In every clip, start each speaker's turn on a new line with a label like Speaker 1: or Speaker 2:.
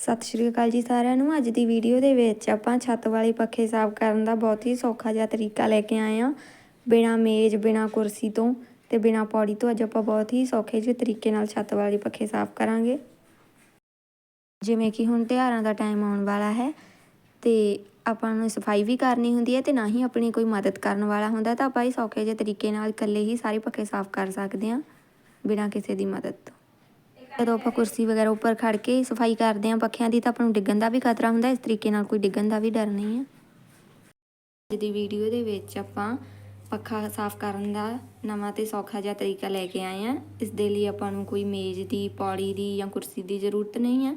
Speaker 1: ਸਤਿ ਸ਼੍ਰੀ ਅਕਾਲ ਜੀ ਸਾਰਿਆਂ ਨੂੰ। ਅੱਜ ਦੀ ਵੀਡੀਓ ਦੇ ਵਿੱਚ ਆਪਾਂ ਛੱਤ ਵਾਲੇ ਪੱਖੇ ਸਾਫ਼ ਕਰਨ ਦਾ ਬਹੁਤ ਹੀ ਸੌਖਾ ਜਿਹਾ ਤਰੀਕਾ ਲੈ ਕੇ ਆਏ ਆ ਬਿਨਾ ਮੇਜ਼, ਬਿਨਾ ਕੁਰਸੀ ਤੋਂ ਤੇ ਬਿਨਾ ਪੌੜੀ ਤੋਂ ਅੱਜ ਆਪਾਂ ਬਹੁਤ ਹੀ ਸੌਖੇ ਜਿਹੇ ਤਰੀਕੇ ਨਾਲ ਛੱਤ ਵਾਲੇ ਪੱਖੇ ਸਾਫ਼ ਕਰਾਂਗੇ। ਜਿਵੇਂ ਕਿ ਹੁਣ ਤਿਉਹਾਰਾਂ ਦਾ ਟਾਈਮ ਆਉਣ ਵਾਲਾ ਹੈ ਤੇ ਆਪਾਂ ਨੂੰ ਸਫ਼ਾਈ ਵੀ ਕਰਨੀ ਹੁੰਦੀ ਹੈ ਤੇ ਨਾ ਹੀ ਆਪਣੀ ਕੋਈ ਮਦਦ ਕਰਨ ਵਾਲਾ ਹੁੰਦਾ ਤਾਂ ਆਪਾਂ ਇਹ ਸੌਖੇ ਜਿਹੇ ਤਰੀਕੇ ਨਾਲ ਇਕੱਲੇ ਹੀ ਸਾਰੇ ਪੱਖੇ ਸਾਫ਼ ਕਰ ਸਕਦੇ ਹਾਂ ਬਿਨਾਂ ਕਿਸੇ ਦੀ ਮਦਦ ਤੋਂ। ਜਦੋਂ ਆਪਾਂ ਕੁਰਸੀ ਵਗੈਰਾ ਉੱਪਰ ਖੜ ਕੇ ਸਫ਼ਾਈ ਕਰਦੇ ਹਾਂ ਪੱਖਿਆਂ ਦੀ ਤਾਂ ਆਪਾਂ ਨੂੰ ਡਿੱਗਣ ਦਾ ਵੀ ਖਤਰਾ ਹੁੰਦਾ, ਇਸ ਤਰੀਕੇ ਨਾਲ ਕੋਈ ਡਿੱਗਣ ਦਾ ਵੀ ਡਰ ਨਹੀਂ ਹੈ। ਅੱਜ ਦੀ ਵੀਡੀਓ ਦੇ ਵਿੱਚ ਆਪਾਂ ਪੱਖਾ ਸਾਫ਼ ਕਰਨ ਦਾ ਨਵਾਂ ਤੇ ਸੌਖਾ ਜਿਹਾ ਤਰੀਕਾ ਲੈ ਕੇ ਆਏ ਹਾਂ। ਇਸ ਦੇ ਲਈ ਆਪਾਂ ਨੂੰ ਕੋਈ ਮੇਜ਼ ਦੀ, ਪੌੜੀ ਦੀ ਜਾਂ ਕੁਰਸੀ ਦੀ ਜ਼ਰੂਰਤ ਨਹੀਂ ਹੈ।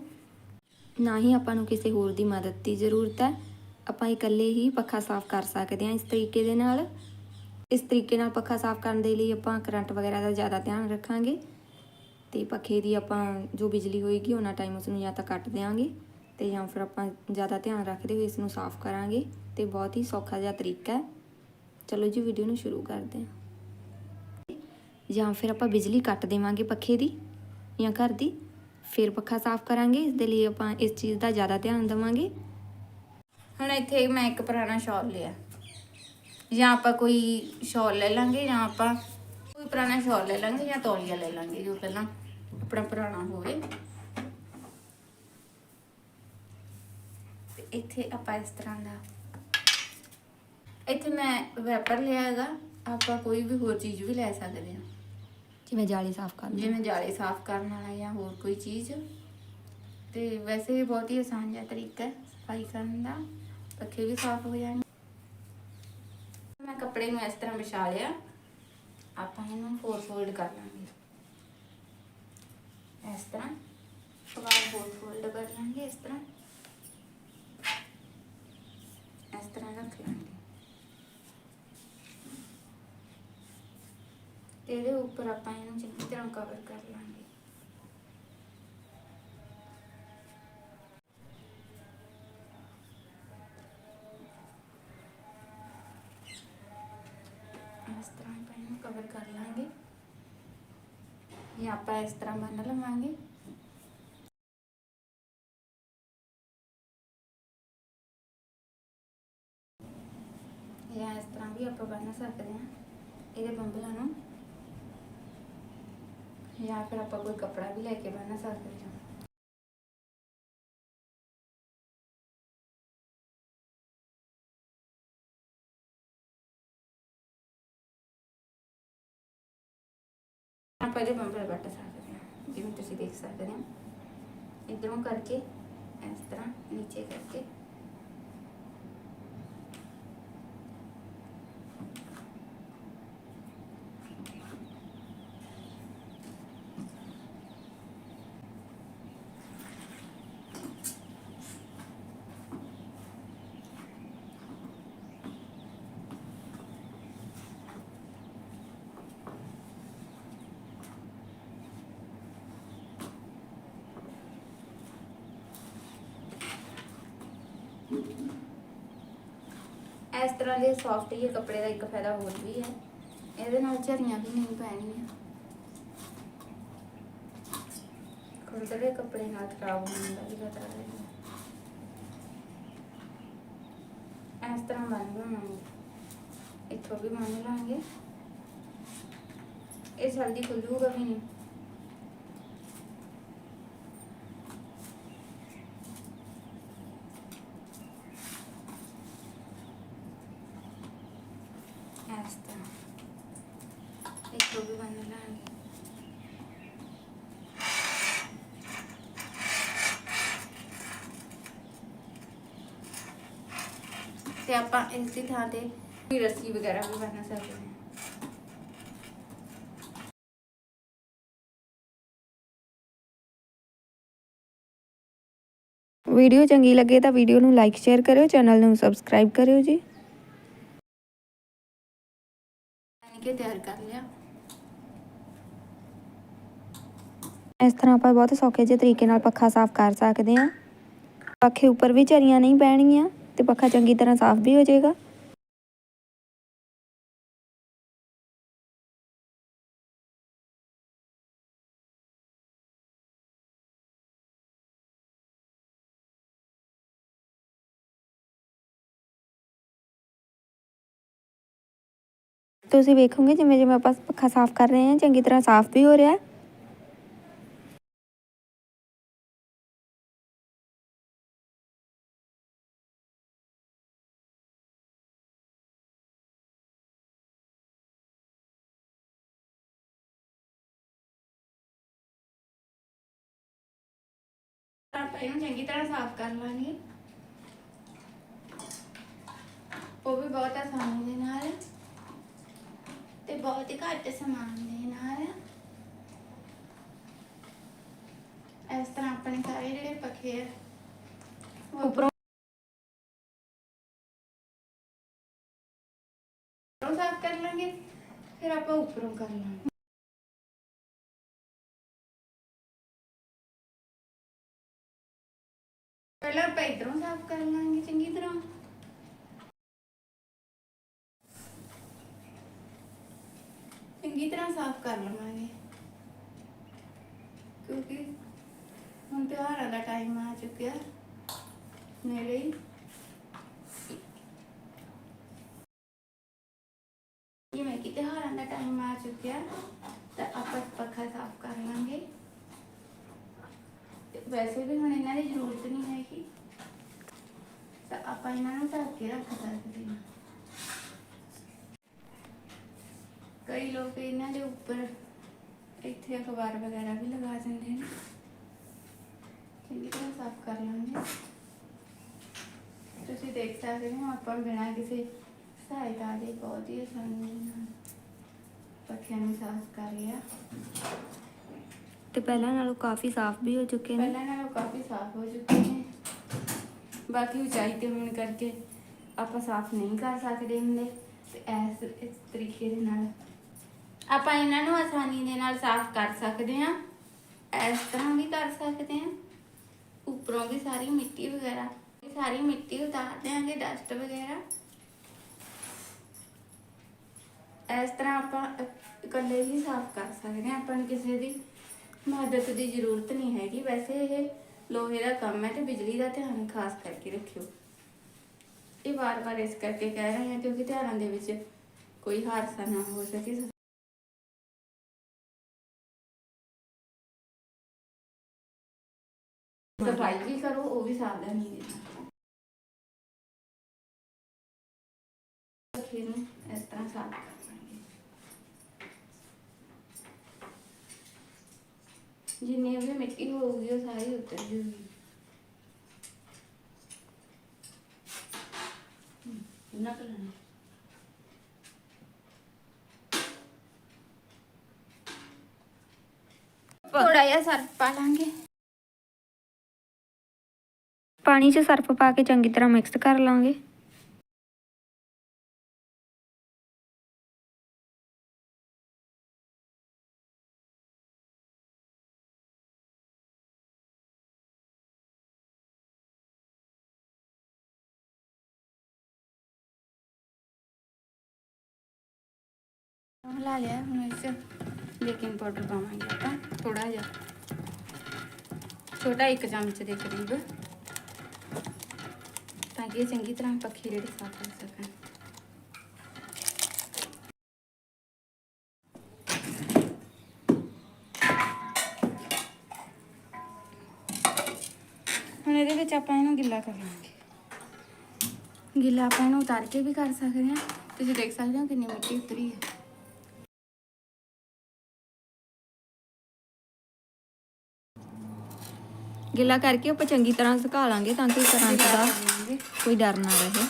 Speaker 1: ਨਾ ਹੀ ਆਪਾਂ ਨੂੰ ਕਿਸੇ ਹੋਰ ਦੀ ਮਦਦ ਦੀ ਜ਼ਰੂਰਤ ਹੈ। ਆਪਾਂ ਇਕੱਲੇ ਹੀ ਪੱਖਾ ਸਾਫ਼ ਕਰ ਸਕਦੇ ਹਾਂ ਇਸ ਤਰੀਕੇ ਦੇ ਨਾਲ। ਇਸ ਤਰੀਕੇ ਨਾਲ ਪੱਖਾ ਸਾਫ਼ ਕਰਨ ਦੇ ਲਈ ਆਪਾਂ ਕਰੰਟ ਵਗੈਰਾ ਦਾ ਜ਼ਿਆਦਾ ਧਿਆਨ ਰੱਖਾਂਗੇ। ਤੇ ਪੱਖੇ ਦੀ ਆਪਾਂ ਜੋ ਬਿਜਲੀ ਹੋਏਗੀ ਉਹਨਾਂ ਟਾਈਮ ਉਸ ਨੂੰ ਜਾਂ ਤਾਂ ਕੱਟ ਦੇਵਾਂਗੇ ਤੇ ਜਾਂ ਫਿਰ ਆਪਾਂ ਜ਼ਿਆਦਾ ਧਿਆਨ ਰੱਖਦੇ ਹੋਏ ਇਸ ਨੂੰ ਸਾਫ਼ ਕਰਾਂਗੇ ਤੇ ਬਹੁਤ ਹੀ ਸੌਖਾ ਜਿਹਾ ਤਰੀਕਾ ਹੈ। ਚਲੋ ਜੀ ਵੀਡੀਓ ਨੂੰ ਸ਼ੁਰੂ ਕਰਦੇ ਹਾਂ। ਜਾਂ ਫਿਰ ਆਪਾਂ ਬਿਜਲੀ ਕੱਟ ਦੇਵਾਂਗੇ ਪੱਖੇ ਦੀ ਜਾਂ ਘਰ ਦੀ, ਫਿਰ ਪੱਖਾ ਸਾਫ਼ ਕਰਾਂਗੇ ਇਸ ਦੇ ਲਈ ਆਪਾਂ ਇਸ ਚੀਜ਼ ਦਾ ਜ਼ਿਆਦਾ ਧਿਆਨ ਦੇਵਾਂਗੇ।
Speaker 2: ਹੁਣ ਇੱਥੇ ਮੈਂ ਇੱਕ ਪੁਰਾਣਾ ਸ਼ਾਲ ਲਿਆ। ਜਾਂ ਆਪਾਂ ਕੋਈ ਸ਼ਾਲ ਲੈ ਲਾਂਗੇ ਜਾਂ ਆਪਾਂ ਕੋਈ ਪੁਰਾਣਾ ਸ਼ਾਲ ਲੈ ਲਾਂਗੇ ਜਾਂ ਤੌਲੀਆ ਲੈ ਲਾਂਗੇ ਜੋ ਪਹਿਲਾਂ ਆਪਣਾ ਪੁਰਾਣਾ ਹੋਵੇ। ਤੇ ਇੱਥੇ ਆਪਾਂ ਇਸ ਤਰ੍ਹਾਂ ਦਾ ਇੱਥੇ ਮੈਂ ਵੈਪਰ ਲਿਆ ਹੈਗਾ। ਆਪਾਂ ਕੋਈ ਵੀ ਹੋਰ ਚੀਜ਼ ਵੀ ਲੈ ਸਕਦੇ ਹਾਂ।
Speaker 1: ਜਿਵੇਂ ਜਾਲੀ ਸਾਫ਼ ਕਰਨੀ
Speaker 2: ਜਿਵੇਂ ਜਾਲੇ ਸਾਫ਼ ਕਰਨ ਵਾਲਾ ਜਾਂ ਹੋਰ ਕੋਈ ਚੀਜ਼। ਤੇ ਵੈਸੇ ਇਹ ਬਹੁਤ ਹੀ ਆਸਾਨ ਜਿਹਾ ਤਰੀਕਾ ਹੈ ਸਫ਼ਾਈ ਕਰਨ ਦਾ। ਪੱਖੇ ਵੀ ਸਾਫ਼ ਹੋ ਜਾਣਗੇ। ਮੈਂ ਕੱਪੜੇ ਨੂੰ ਇਸ ਤਰ੍ਹਾਂ ਵਿਛਾ ਲਿਆ। ਆਪਾਂ ਇਹਨੂੰ ਫੋਰ ਫੋਲਡ ਕਰ ਲਾਂਗੇ। ਇਸ ਤਰ੍ਹਾਂ ਸਵਾਰ ਫੋਰ ਫੋਲਡ ਕਰ ਲਾਂਗੇ ਇਸ ਤਰ੍ਹਾਂ। ਇਸ ਤਰ੍ਹਾਂ ਰੱਖ ਲਾਂਗੇ। ਤੇ ਇਹਦੇ ਉੱਪਰ ਆਪਾਂ ਇਹਨੂੰ ਚੰਗੀ ਤਰ੍ਹਾਂ ਕਵਰ ਕਰ ਲਾਂਗੇ। ਇਸ ਤਰ੍ਹਾਂ ਆਪਾਂ ਇਹਨੂੰ ਕਵਰ ਕਰ ਲਾਂਗੇ। ਇਹ ਆਪਾਂ ਇਸ ਤਰ੍ਹਾਂ ਬੰਨ ਲਵਾਂਗੇ। ਇਹ ਇਸ ਤਰ੍ਹਾਂ ਵੀ ਆਪਾਂ ਬੰਨ ਸਕਦੇ ਹਾਂ ਇਹਦੇ ਬੰਬਲਾਂ ਨੂੰ। ਜਾਂ ਫਿਰ ਆਪਾਂ ਕੋਈ ਕੱਪੜਾ ਵੀ ਲੈ ਕੇ ਬੰਨ ਸਕਦੇ ਹਾਂ। ਪਹਿਲੇ ਇਹਦੇ ਕੱਟ ਸਕਦੇ ਹਾਂ, ਜਿਵੇਂ ਤੁਸੀਂ ਦੇਖ ਸਕਦੇ ਹੋ। ਇਧਰੋਂ ਕਰਕੇ, ਇਸ ਤਰ੍ਹਾਂ ਨੀਚੇ ਕਰਕੇ ਇਸ ਤਰ੍ਹਾਂ ਦੇ ਸੌਫਟ ਜਿਹੇ ਕੱਪੜੇ ਦਾ ਇੱਕ ਫਾਇਦਾ ਹੋਰ ਵੀ ਹੈ। ਇਹਦੇ ਨਾਲ ਝਰੀਆਂ ਵੀ ਨਹੀਂ ਪੈਣੀਆਂ। ਖੁਰਦਰੇ ਕੱਪੜੇ ਨਾਲ ਖਰਾਬ ਹੋਣ ਦਾ ਵੀ ਖਤਰਾ ਰਹਿੰਦਾ ਇਸ ਤਰ੍ਹਾਂ ਬੰਨ ਲਵਾਂਗੇ ਇੱਥੋਂ ਵੀ ਬੰਨ ਲਾਂਗੇ। ਇਹ ਜਲਦੀ ਖੁੱਲੂਗਾ ਵੀ ਨਹੀਂ ਇਸ ਤਰ੍ਹਾਂ ਇੱਥੋਂ ਵੀ ਬੰਨ ਲਾਂਗੇ ਤੇ ਆਪਾਂ ਇਸ ਦੀ ਥਾਂ ਤੇ ਰੱਸੀ ਵਗੈਰਾ ਵੀ ਬੰਨ ਸਕਦੇ ਹਾਂ।
Speaker 1: ਵੀਡੀਓ ਚੰਗੀ ਲੱਗੇ ਤਾਂ ਵੀਡੀਓ ਨੂੰ ਲਾਈਕ ਸ਼ੇਅਰ ਕਰਿਓ ਚੈਨਲ ਨੂੰ ਸਬਸਕ੍ਰਾਈਬ ਕਰਿਓ ਜੀ।
Speaker 2: ਕਿ ਤਿਆਰ ਕਰ ਲਿਆ।
Speaker 1: ਇਸ ਤਰ੍ਹਾਂ ਆਪਾਂ ਬਹੁਤ ਸੌਖੇ ਜਿਹੇ ਤਰੀਕੇ ਨਾਲ ਪੱਖਾ ਸਾਫ਼ ਕਰ ਸਕਦੇ ਹਾਂ। ਪੱਖੇ ਉੱਪਰ ਵੀ ਝਰੀਆਂ ਨਹੀਂ ਪੈਣਗੀਆਂ। ਤੇ ਪੱਖਾ ਚੰਗੀ ਤਰ੍ਹਾਂ ਸਾਫ਼ ਵੀ ਹੋ ਜਾਏਗਾ। ਤੁਸੀਂ ਵੇਖੋਗੇ ਜਿਵੇਂ ਜਿਵੇਂ ਆਪਾਂ ਪੱਖਾ ਸਾਫ਼ ਕਰ ਰਹੇ ਹਾਂ, ਚੰਗੀ ਤਰ੍ਹਾਂ ਸਾਫ਼ ਵੀ ਹੋ ਰਿਹਾ। ਹੈ
Speaker 2: ਆਪਾਂ ਇਹਨੂੰ ਚੰਗੀ ਤਰ੍ਹਾਂ ਸਾਫ਼ ਕਰ ਲਾਂਗੇ। ਉਹ ਵੀ ਬਹੁਤ ਆਸਾਨੀ ਦੇ ਨਾਲ ਤੇ ਬਹੁਤ ਹੀ ਘੱਟ ਸਮਾਨ ਦੇ ਨਾਲ। ਇਸ ਤਰ੍ਹਾਂ ਆਪਣੇ ਸਾਰੇ ਜਿਹੜੇ ਪੱਖੇ ਆ ਉਹ
Speaker 1: ਉੱਪਰੋਂ
Speaker 2: ਸਾਫ਼ ਕਰ ਲਾਂਗੇ ਫਿਰ ਆਪਾਂ ਉੱਪਰੋਂ ਕਰ ਲਾਂਗੇ। ਪਹਿਲਾਂ ਆਪਾਂ ਇਧਰੋਂ ਸਾਫ਼ ਕਰ ਲਾਂਗੇ, ਚੰਗੀ ਤਰ੍ਹਾਂ। ਚੰਗੀ ਤਰ੍ਹਾਂ ਸਾਫ਼ ਕਰ ਲਵਾਂਗੇ। ਕਿਉਂਕਿ ਹੁਣ ਤਿਉਹਾਰਾਂ ਦਾ ਟਾਈਮ ਆ ਚੁੱਕਿਆ। ਨੇੜੇ ਹੀ। ਜਿਵੇਂ ਕਿ ਤਿਉਹਾਰਾਂ ਦਾ ਟਾਈਮ ਆ ਚੁੱਕਿਆ, ਤਾਂ ਆਪਾਂ ਪੱਖਾ ਸਾਫ਼ ਕਰ ਲਾਂਗੇ। ਤੇ ਵੈਸੇ ਵੀ ਹੁਣ ਇਹਨਾਂ ਦੀ ਜ਼ਰੂਰਤ ਨਹੀਂ ਹੈ ਆਪਾਂ ਇਹਨਾਂ ਨੂੰ ਢੱਕ ਕੇ ਰੱਖ ਸਕਦੇ ਹਾਂ ਕਈ ਲੋਕ ਇਹਨਾਂ ਦੇ ਉੱਪਰ ਇੱਥੇ ਅਖਬਾਰ ਵਗੈਰਾ ਵੀ ਲਗਾ ਦਿੰਦੇ ਨੇ। ਚੰਗੀ ਤਰ੍ਹਾਂ ਸਾਫ਼ ਕਰ ਲਾਂਗੇ ਤੁਸੀਂ ਦੇਖ ਸਕਦੇ ਹੋ ਆਪਾਂ ਬਿਨਾਂ ਕਿਸੇ ਸਹਾਇਤਾ ਦੇ ਬਹੁਤ ਹੀ ਆਸਾਨੀ ਨਾਲ ਪੱਖਿਆਂ ਨੂੰ ਸਾਫ਼ ਕਰ ਲਿਆ।
Speaker 1: ਤੇ ਪਹਿਲਾਂ ਨਾਲੋਂ ਕਾਫੀ ਸਾਫ਼ ਵੀ ਹੋ ਚੁੱਕੇ ਨੇ।
Speaker 2: ਪਹਿਲਾਂ ਨਾਲੋਂ ਕਾਫੀ ਸਾਫ਼ ਹੋ ਚੁੱਕੇ ਨੇ। ਬਾਕੀ ਉਚਾਈ ਤੇ ਹੋਣ ਕਰਕੇ ਆਪਾਂ ਸਾਫ਼ ਨਹੀਂ ਕਰ ਸਕਦੇ ਹੁੰਦੇ ਤੇ ਇਸ ਇਸ ਤਰੀਕੇ ਦੇ ਨਾਲ ਆਪਾਂ ਇਹਨਾਂ ਨੂੰ ਆਸਾਨੀ ਦੇ ਨਾਲ ਸਾਫ਼ ਕਰ ਸਕਦੇ ਹਾਂ, ਇਸ ਤਰ੍ਹਾਂ ਵੀ ਕਰ ਸਕਦੇ ਹਾਂ। ਉੱਪਰੋਂ ਵੀ ਸਾਰੀ ਮਿੱਟੀ ਵਗੈਰਾ, ਸਾਰੀ ਮਿੱਟੀ ਉਤਾਰ ਦਿਆਂਗੇ ਡਸਟ ਵਗੈਰਾ। ਇਸ ਤਰ੍ਹਾਂ ਆਪਾਂ ਇਕੱਲੇ ਹੀ ਸਾਫ਼ ਕਰ ਸਕਦੇ ਹਾਂ, ਆਪਾਂ ਨੂੰ ਕਿਸੇ ਦੀ ਮਦਦ ਦੀ ਜ਼ਰੂਰਤ ਨਹੀਂ ਹੈਗੀ। ਵੈਸੇ ਇਹ ਲੋਹੇ ਦਾ ਕੰਮ ਹੈ ਤੇ ਬਿਜਲੀ ਦਾ ਧਿਆਨ ਖਾਸ ਕਰਕੇ ਰੱਖਿਓ। ਇਹ ਵਾਰ-ਵਾਰ ਇਸ ਕਰਕੇ ਕਹਿ ਰਹੇ ਹਾਂ ਕਿਉਂਕਿ ਧਿਆਨਾਂ ਦੇ ਵਿੱਚ ਕੋਈ ਹਾਦਸਾ ਨਾ ਹੋ ਸਕੇ। ਸਫ਼ਾਈ ਵੀ ਕਰੋ, ਉਹ ਵੀ ਸਾਵਧਾਨੀ ਦੇ ਨਾਲ ਇਸ ਤਰ੍ਹਾਂ ਸਾਫ਼ ਕਰ ਲਾਂਗੇ ਜਿੰਨੀ ਵੀ ਮਿੱਟੀ ਹੋਊਗੀ ਉਹ ਸਾਰੀ ਉਤਰ ਜੂਗੀ। ਨਾ ਕਰਨਾ ਥੋੜਾ ਜਿਹਾ ਸਰਫ ਪਾ ਲਾਂਗੇ।
Speaker 1: ਪਾਣੀ 'ਚ ਸਰਫ ਪਾ ਕੇ ਚੰਗੀ ਤਰ੍ਹਾਂ ਮਿਕਸ ਕਰ ਲਾਂਗੇ।
Speaker 2: ਲਾ ਲਿਆ ਹੁਣ ਇਸ ਬੇਕਿੰਗ ਪਾਊਡਰ ਪਾਵਾਂਗੇ ਆਪਾਂ ਥੋੜਾ ਜਿਹਾ ਛੋਟਾ ਇੱਕ ਚਮਚ ਦੇ ਕਰੀਬ ਤਾਂ ਕਿ ਇਹ ਚੰਗੀ ਤਰ੍ਹਾਂ ਪੱਖੀ ਜਿਹੜੇ ਸਾਫ਼ ਹੋ ਸਕਣ ਹੁਣ ਇਹਦੇ ਵਿੱਚ ਆਪਾਂ ਇਹਨੂੰ ਗਿੱਲਾ ਕਰ ਲਾਂਗੇ। ਗਿੱਲਾ ਆਪਾਂ ਇਹਨੂੰ ਉਤਾਰ ਕੇ ਵੀ ਕਰ ਸਕਦੇ ਹਾਂ। ਤੁਸੀਂ ਦੇਖ ਸਕਦੇ ਹੋ ਕਿੰਨੀ ਮਿੱਟੀ ਉਤਰੀ ਹੈ।
Speaker 1: ਗਿੱਲਾ ਕਰਕੇ ਆਪਾਂ ਚੰਗੀ ਤਰ੍ਹਾਂ ਸੁਕਾ ਲਾਂਗੇ ਤਾਂ ਕਿ ਕਰੰਟ ਦਾ
Speaker 2: ਲਾਂਗੇ
Speaker 1: ਕੋਈ ਡਰ ਨਾ ਰਹੇ।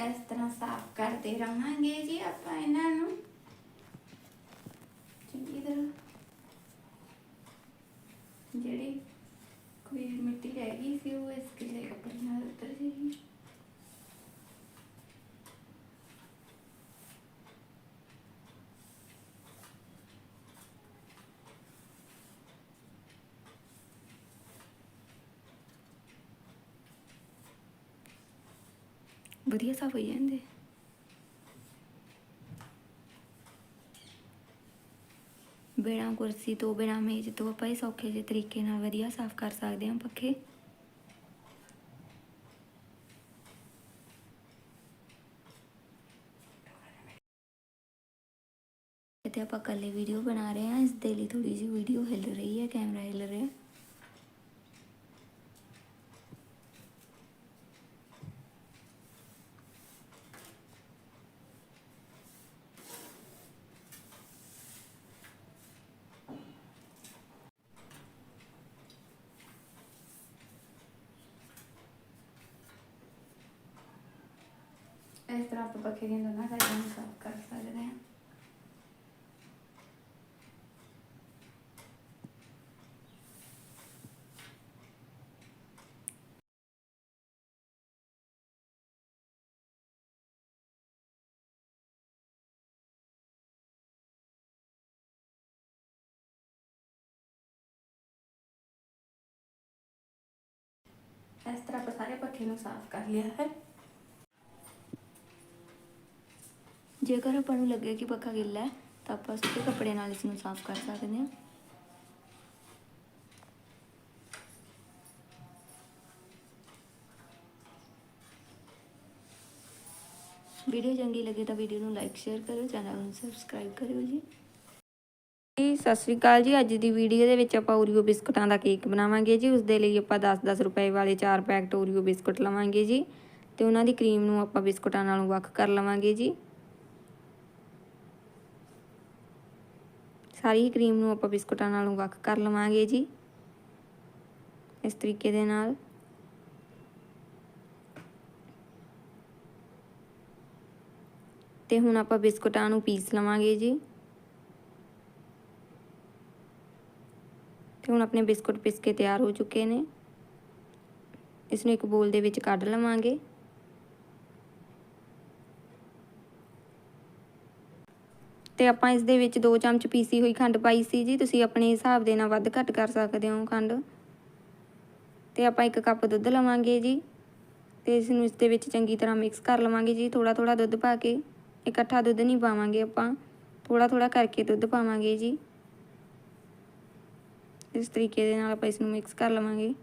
Speaker 2: ਇਸ ਤਰ੍ਹਾਂ ਸਾਫ਼ ਕਰਦੇ ਰਹਾਂਗੇ ਜੀ ਆਪਾਂ ਇਹਨਾਂ ਨੂੰ। ਚੰਗੀ ਤਰ੍ਹਾਂ। ਜਿਹੜੀ ਕੋਈ ਮਿੱਟੀ ਰਹਿ ਗਈ ਸੀ, ਉਹ ਇਸ ਗਿੱਲੇ ਕੱਪੜੇ ਨਾਲ ਉਤਰ ਜਾਏਗੀ
Speaker 1: ਵਧੀਆ ਸਾਫ਼ ਹੋਈ ਜਾਂਦੇ। ਬਿਨਾਂ ਕੁਰਸੀ ਤੋਂ, ਬਿਨਾਂ ਮੇਜ਼ ਤੋਂ ਆਪਾਂ ਇਹ ਸੌਖੇ ਜਿਹੇ ਤਰੀਕੇ ਨਾਲ ਵਧੀਆ ਸਾਫ਼ ਕਰ ਸਕਦੇ ਹਾਂ ਪੱਖੇ। ਤੇ ਆਪਾਂ ਕੱਲੇ ਵੀਡੀਓ ਬਣਾ ਰਹੇ ਹਾਂ, ਇਸ ਦੇ ਲਈ ਥੋੜੀ ਜਿਹੀ ਵੀਡੀਓ ਹਿੱਲ ਰਹੀ ਹੈ ਕੈਮਰਾ ਹਿੱਲ ਰਿਹਾ।
Speaker 2: ਇਸ ਤਰ੍ਹਾਂ ਆਪਾਂ ਪੱਖੇ ਦੀਆਂ ਦੋਨਾਂ ਸਾਈਡਾਂ ਨੂੰ ਸਾਫ਼ ਕਰ ਸਕਦੇ ਹਾਂ। ਇਸ ਤਰ੍ਹਾਂ ਆਪਾਂ ਸਾਰੇ ਪੱਖੇ ਨੂੰ ਸਾਫ਼ ਕਰ ਲਿਆ ਹੈ।
Speaker 1: ਜੇਕਰ ਆਪਾਂ ਨੂੰ ਲੱਗੇ ਕਿ ਪੱਖਾ ਗਿੱਲਾ ਹੈ, ਤਾਂ ਆਪਾਂ ਸੁੱਕੇ ਕੱਪੜੇ ਨਾਲ ਇਸ ਨੂੰ ਸਾਫ਼ ਕਰ ਸਕਦੇ ਹਾਂ। ਵੀਡੀਓ ਚੰਗੀ ਲੱਗੇ ਤਾਂ ਵੀਡੀਓ ਨੂੰ ਲਾਈਕ, ਸ਼ੇਅਰ ਕਰਿਓ, ਚੈਨਲ ਨੂੰ ਸਬਸਕ੍ਰਾਈਬ ਕਰਿਓ ਜੀ। ਜੀ, ਸਤਿ ਸ਼੍ਰੀ ਅਕਾਲ ਜੀ। ਅੱਜ ਦੀ ਵੀਡੀਓ ਦੇ ਵਿੱਚ ਆਪਾਂ ਓਰੀਓ ਬਿਸਕੁਟਾਂ ਦਾ ਕੇਕ ਬਣਾਵਾਂਗੇ ਜੀ। ਉਸ ਦੇ ਲਈ ਆਪਾਂ 10-10 ਰੁਪਏ ਵਾਲੇ 4 ਪੈਕਟ ਓਰੀਓ ਬਿਸਕੁਟ ਲਵਾਂਗੇ ਜੀ। ਤੇ ਉਹਨਾਂ ਦੀ ਕਰੀਮ ਨੂੰ ਆਪਾਂ ਬਿਸਕੁਟਾਂ ਨਾਲੋਂ ਵੱਖ ਕਰ ਲਵਾਂਗੇ ਜੀ। ਸਾਰੀ ਹੀ ਕਰੀਮ ਨੂੰ ਆਪਾਂ ਬਿਸਕੁਟਾਂ ਨਾਲੋਂ ਵੱਖ ਕਰ ਲਵਾਂਗੇ ਜੀ। ਇਸ ਤਰੀਕੇ ਦੇ ਨਾਲ। ਤੇ ਹੁਣ ਆਪਾਂ ਬਿਸਕੁਟਾਂ ਨੂੰ ਪੀਸ ਲਵਾਂਗੇ ਜੀ। ਤੇ ਹੁਣ ਆਪਣੇ ਬਿਸਕੁਟ ਪਿਸ ਕੇ ਤਿਆਰ ਹੋ ਚੁੱਕੇ ਨੇ। ਇਸ ਨੂੰ ਇੱਕ ਬੋਲ ਦੇ ਵਿੱਚ ਕੱਢ ਲਵਾਂਗੇ। ਤੇ ਆਪਾਂ ਇਸ ਦੇ ਵਿੱਚ 2 ਚਮਚ ਪੀਸੀ ਹੋਈ ਖੰਡ ਪਾਈ ਸੀ ਜੀ। ਤੁਸੀਂ ਆਪਣੇ ਹਿਸਾਬ ਦੇ ਨਾਲ ਵੱਧ ਘੱਟ ਕਰ ਸਕਦੇ ਹੋ ਖੰਡ। ਤੇ ਆਪਾਂ 1 ਕੱਪ ਦੁੱਧ ਲਵਾਂਗੇ ਜੀ। ਤੇ ਇਸ ਨੂੰ ਇਸ ਦੇ ਵਿੱਚ ਚੰਗੀ ਤਰ੍ਹਾਂ ਮਿਕਸ ਕਰ ਲਵਾਂਗੇ ਜੀ। ਥੋੜਾ ਥੋੜਾ ਦੁੱਧ ਪਾ ਕੇ ਇਕੱਠਾ ਦੁੱਧ ਨਹੀਂ ਪਾਵਾਂਗੇ ਆਪਾਂ। ਥੋੜਾ ਥੋੜਾ ਕਰਕੇ ਦੁੱਧ ਪਾਵਾਂਗੇ ਜੀ। ਇਸ ਤਰੀਕੇ ਦੇ ਨਾਲ ਆਪਾਂ ਇਸ ਨੂੰ ਮਿਕਸ ਕਰ ਲਵਾਂਗੇ।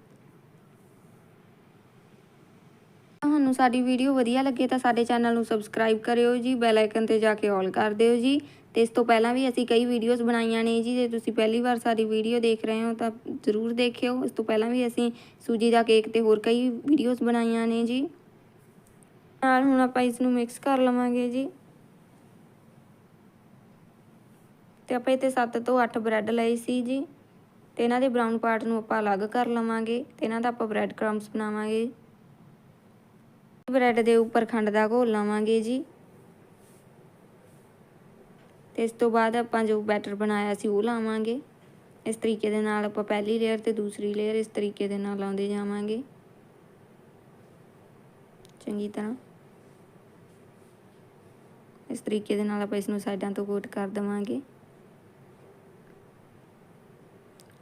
Speaker 1: ਤੁਹਾਨੂੰ ਸਾਡੀ ਵੀਡੀਓ ਵਧੀਆ ਲੱਗੇ ਤਾਂ ਸਾਡੇ ਚੈਨਲ ਨੂੰ ਸਬਸਕ੍ਰਾਈਬ ਕਰਿਓ ਜੀ। ਬੈਲ ਆਈਕਨ ਤੇ ਜਾ ਕੇ ਆਲ ਕਰ ਦਿਓ ਜੀ। ਤੇ ਇਸ ਤੋਂ ਪਹਿਲਾਂ ਵੀ ਅਸੀਂ ਕਈ ਵੀਡੀਓਜ਼ ਬਣਾਈਆਂ ਨੇ ਜੀ, ਜੇ ਤੁਸੀਂ ਪਹਿਲੀ ਵਾਰ ਸਾਡੀ ਵੀਡੀਓ ਦੇਖ ਰਹੇ ਹੋ ਤਾਂ ਜ਼ਰੂਰ ਦੇਖਿਓ। ਇਸ ਤੋਂ ਪਹਿਲਾਂ ਵੀ ਅਸੀਂ ਸੂਜੀ ਦਾ ਕੇਕ ਤੇ ਹੋਰ ਕਈ ਵੀਡੀਓਜ਼ ਬਣਾਈਆਂ ਨੇ ਜੀ। ਨਾਲ ਹੁਣ ਆਪਾਂ ਇਸ ਨੂੰ ਮਿਕਸ ਕਰ ਲਵਾਂਗੇ ਜੀ। ਤੇ ਆਪਾਂ ਇੱਥੇ 7 ਤੋਂ 8 ਬ੍ਰੈਡ ਲਏ ਸੀ ਜੀ। ਤੇ ਇਹਨਾਂ ਦੇ ਬਰਾਊਨ ਪਾਰਟ ਨੂੰ ਆਪਾਂ ਅਲੱਗ ਕਰ ਲਵਾਂਗੇ ਤੇ ਇਹਨਾਂ ਦਾ ਆਪਾਂ ਬ੍ਰੈਡ ਕ੍ਰੰਬਸ ਬਣਾਵਾਂਗੇ। ਬ੍ਰੈਡ ਦੇ ਉੱਪਰ ਖੰਡ ਦਾ ਘੋਲ ਲਵਾਂਗੇ ਜੀ। ਤੇ ਇਸ ਤੋਂ ਬਾਅਦ ਆਪਾਂ ਜੋ ਬੈਟਰ ਬਣਾਇਆ ਸੀ ਉਹ ਲਾਵਾਂਗੇ। ਇਸ ਤਰੀਕੇ ਦੇ ਨਾਲ ਆਪਾਂ ਪਹਿਲੀ ਲੇਅਰ ਤੇ ਦੂਸਰੀ ਲੇਅਰ ਇਸ ਤਰੀਕੇ ਦੇ ਨਾਲ ਲਾਉਂਦੇ ਜਾਵਾਂਗੇ। ਚੰਗੀ ਤਰ੍ਹਾਂ। ਇਸ ਤਰੀਕੇ ਦੇ ਨਾਲ ਆਪਾਂ ਇਸ ਨੂੰ ਸਾਈਡਾਂ ਤੋਂ ਕੋਟ ਕਰ ਦੇਵਾਂਗੇ।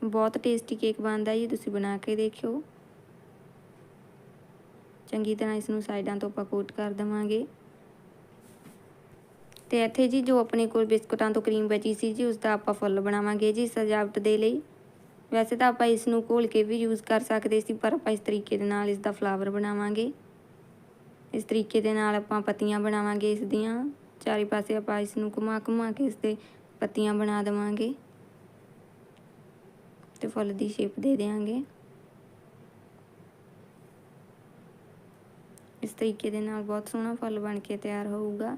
Speaker 1: ਬਹੁਤ ਟੇਸਟੀ ਕੇਕ ਬਣਦਾ ਜੀ, ਤੁਸੀਂ ਬਣਾ ਕੇ ਦੇਖਿਓ। ਚੰਗੀ ਤਰ੍ਹਾਂ ਇਸ ਨੂੰ ਸਾਈਡਾਂ ਤੋਂ ਆਪਾਂ ਕੋਟ ਕਰ ਦੇਵਾਂਗੇ। ਤੇ ਇੱਥੇ ਜੀ ਜੋ ਆਪਣੇ ਕੋਲ ਬਿਸਕੁਟਾਂ ਤੋਂ ਕਰੀਮ ਬਚੀ ਸੀ ਜੀ ਉਸ ਦਾ ਆਪਾਂ ਫੁੱਲ ਬਣਾਵਾਂਗੇ ਜੀ ਸਜਾਵਟ ਦੇ ਲਈ। ਵੈਸੇ ਤਾਂ ਆਪਾਂ ਇਸ ਨੂੰ ਘੋਲ ਕੇ ਵੀ ਯੂਜ਼ ਕਰ ਸਕਦੇ ਸੀ, ਪਰ ਆਪਾਂ ਇਸ ਤਰੀਕੇ ਦੇ ਨਾਲ ਇਸ ਦਾ ਫਲਾਵਰ ਬਣਾਵਾਂਗੇ। ਇਸ ਤਰੀਕੇ ਦੇ ਨਾਲ ਆਪਾਂ ਪੱਤੀਆਂ ਬਣਾਵਾਂਗੇ ਇਸ ਦੀਆਂ ਚਾਰੇ ਪਾਸੇ ਆਪਾਂ ਇਸ ਨੂੰ ਘੁਮਾ ਘੁਮਾ ਕੇ ਇਸ ਦੇ ਪੱਤੀਆਂ ਬਣਾ ਦੇਵਾਂਗੇ। ਤੇ ਫੁੱਲ ਦੀ ਸ਼ੇਪ ਦੇ ਦੇਵਾਂਗੇ ਇਸ ਤਰੀਕੇ ਦੇ ਨਾਲ ਬਹੁਤ ਸੋਹਣਾ ਫੁੱਲ ਬਣ ਕੇ ਤਿਆਰ ਹੋਊਗਾ।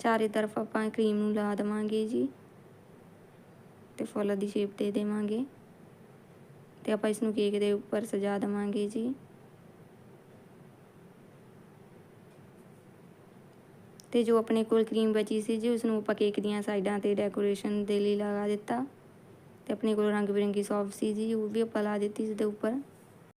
Speaker 1: ਚਾਰੇ ਤਰਫ ਆਪਾਂ ਕਰੀਮ ਨੂੰ ਲਾ ਦੇਵਾਂਗੇ ਜੀ ਤੇ ਫੁੱਲ ਦੀ ਸ਼ੇਪ ਦੇ ਦੇਵਾਂਗੇ ਤੇ ਆਪਾਂ ਇਸ ਨੂੰ ਕੇਕ ਦੇ ਉੱਪਰ ਸਜਾ ਦੇਵਾਂਗੇ ਜੀ। ਤੇ ਜੋ ਆਪਣੇ ਕੋਲ ਕਰੀਮ ਬਚੀ ਸੀ ਜੀ ਉਸ ਨੂੰ ਆਪਾਂ ਕੇਕ ਦੀਆਂ ਸਾਈਡਾਂ ਤੇ ਡੈਕੋਰੇਸ਼ਨ ਦੇ ਲਈ ਲਗਾ ਦਿੱਤਾ ਤੇ ਆਪਣੇ ਕੋਲ ਰੰਗ ਬਿਰੰਗੀ ਸੌਫਟ ਸੀ ਜੀ, ਉਹ ਵੀ ਆਪਾਂ ਲਾ ਦਿੱਤੀ ਇਸ ਦੇ ਉੱਪਰ।